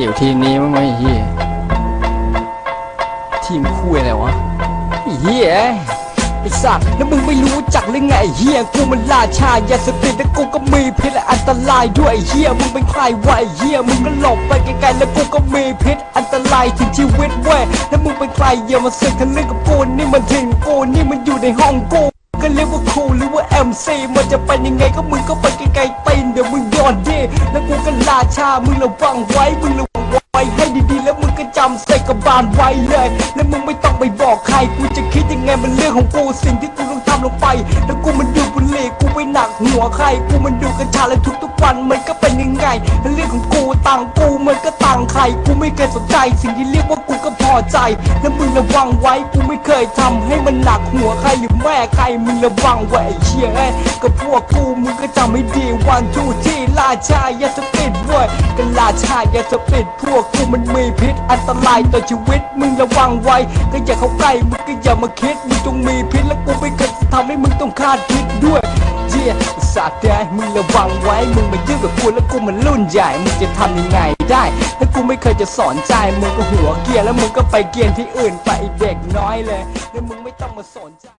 อยู่ทีมนี้มั้งไหมเฮียทีมคุยอะไรวะเฮียไอสัตว์แล้วมึงไม่รู้จักหรือไงเฮียกูมันราชายาเสพติดแล้วกูก็มีพิษและอันตรายด้วยเฮียมึงเป็นใครวะเฮียมึงก็หลบไปไกลๆแล้วกูก็มีพิษอันตรายถึงชีวิตเว้ยแล้วมึงเป็นใครอย่ามาเสกทะลึ่งกับกูนี่มันถึงกูนี่มันอยู่ในห้องกู ก็เรียกว่าครูหรือว่า MC มันจะเป็นยังไงก็มึงก็ไปไกลๆตีนเดี๋ยวมึงยอนดิแล้วกูก็ราชา มึงระวังไว้ มึงระวังไว้ให้ดีๆ แล้วมึงก็จำใส่กระบาลไว้เลย แล้วมึงไม่ต้องไปบอกใคร กูจะคิดยังไงมันเรื่องของกูสิ่งที่กูต้องทำลงไป แล้วกูมันดูบุหรี่กูไปหนักหัวใคร กูมันดูกัญชาและทุกๆวันมันก็เป็นยังไง ต่างกูมันก็ต่างใครกูไม่เคยสนใจสิ่งที่เรียกว่ากูก็พอใจแล้วมึงระวังไว้กูไม่เคยทำให้มันหนักหัวใครหรือแม่ใครมึงระวังไว้เชี่ยกับพวกกูมึงก็จำไม่ดีวันทูที่ราชายาสพติดเว้ยก็ราชายาสพติดพวกกูมันมีพิษอันตรายต่อชีวิตมึงระวังไว้ก็อย่าเข้าใกล้มึงก็อย่ามาคิดมึงจงมีพิษแล้วกูไม่เคยทำให้มึงต้องคาดคิดด้วย เจียสัตว์ได้มึงระวังไว้ มึงมายุ่งกับกูแล้วกูมันรุ่นใหญ่ มึงจะทำยังไงได้ ถ้ากูไม่เคยจะสอนใจ มึงก็หัวเกียร์แล้วมึงก็ไปเกียร์ที่อื่นไปเด็กน้อยเลย แล้วมึงไม่ต้องมาสนใจ